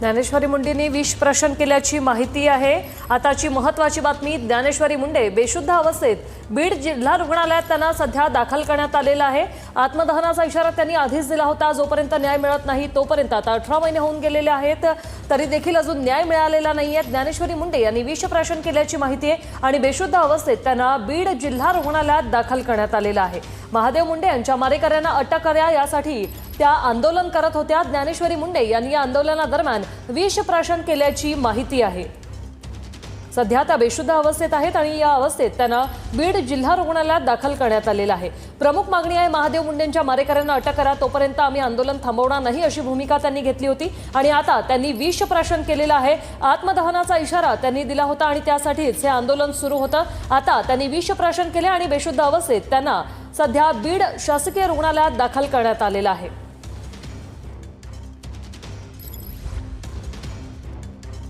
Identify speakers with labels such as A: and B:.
A: ज्ञानेश्वरी मुंडेंनी विष प्रशन केल्याची माहिती आहे. आताची महत्वाची बातमी ज्ञानेश्वरी मुंडे बेशुद्ध अवस्थेत बीड जिल्हा रुग्णालयात त्यांना सध्या दाखल करण्यात आलेला आहे. आत्मदहनाचा इशारा त्यांनी आधीच दिला होता. जोपर्यंत न्याय मिळत नाही तोपर्यंत आता अठरा महिने होऊन गेलेले आहेत. तरी देखील अजून न्याय मिळालेला नाही आहे ज्ञानेश्वरी मुंडे यांनी विष प्राशन केल्याची माहिती आहे आणि बेशुद्ध अवस्थेत त्यांना बीड जिल्हा रुग्णालयात दाखल करण्यात आलेलं आहे. महादेव मुंडे यांच्या मारेकऱ्यांना अटक करा यासाठी त्या आंदोलन करत होत्या. ज्ञानेश्वरी मुंडे यांनी या आंदोलनादरम्यान विष प्राशन केल्याची माहिती आहे. सध्या त्या बेशुद्ध अवस्थेत आहेत आणि या अवस्थेत त्यांना बीड जिल्हा रुग्णालयात दाखल करण्यात आलेलं आहे. प्रमुख मागणी आहे महादेव मुंडेंच्या मारेकऱ्यांना अटक करा तोपर्यंत आम्ही आंदोलन थांबवणार नाही अशी भूमिका त्यांनी घेतली होती आणि आता त्यांनी विष प्राशन केलेलं आहे. आत्मदहनाचा इशारा त्यांनी दिला होता आणि त्यासाठीच हे आंदोलन सुरू होतं. आता त्यांनी विष प्राशन केले आणि बेशुद्ध अवस्थेत त्यांना सध्या बीड शासकीय रुग्णालयात दाखल करण्यात आलेलं आहे.